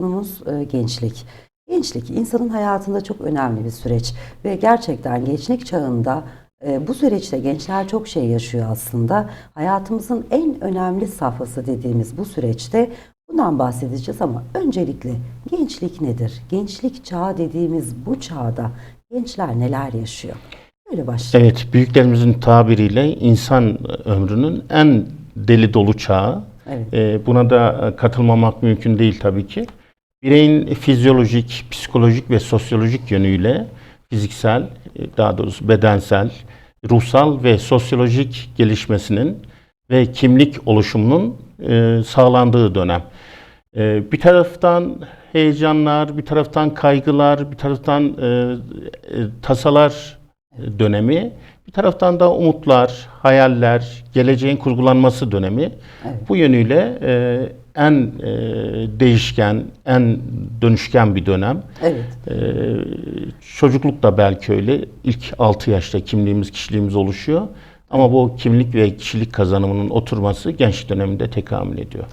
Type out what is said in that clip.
Konumuz e, gençlik. Gençlik insanın hayatında çok önemli bir süreç ve gerçekten gençlik çağında e, bu süreçte gençler çok şey yaşıyor aslında. Hayatımızın en önemli safhası dediğimiz bu süreçte bundan bahsedeceğiz ama öncelikle gençlik nedir? Gençlik çağı dediğimiz bu çağda gençler neler yaşıyor? Böyle başlayalım. Evet, büyüklerimizin tabiriyle insan ömrünün en deli dolu çağı. Evet. Ee, buna da e, katılmamak mümkün değil tabii ki. Bireyin fizyolojik, psikolojik ve sosyolojik yönüyle fiziksel, e, daha doğrusu bedensel, ruhsal ve sosyolojik gelişmesinin ve kimlik oluşumunun e, sağlandığı dönem. E, bir taraftan heyecanlar, bir taraftan kaygılar, bir taraftan tasalar dönemi, bir taraftan da umutlar, hayaller, geleceğin kurgulanması dönemi. Evet. Bu yönüyle en e, değişken, en dönüşken bir dönem. Evet. E, çocukluk da belki öyle. İlk 6 yaşta kimliğimiz, kişiliğimiz oluşuyor. Ama bu kimlik ve kişilik kazanımının oturması gençlik döneminde tekamül ediyor.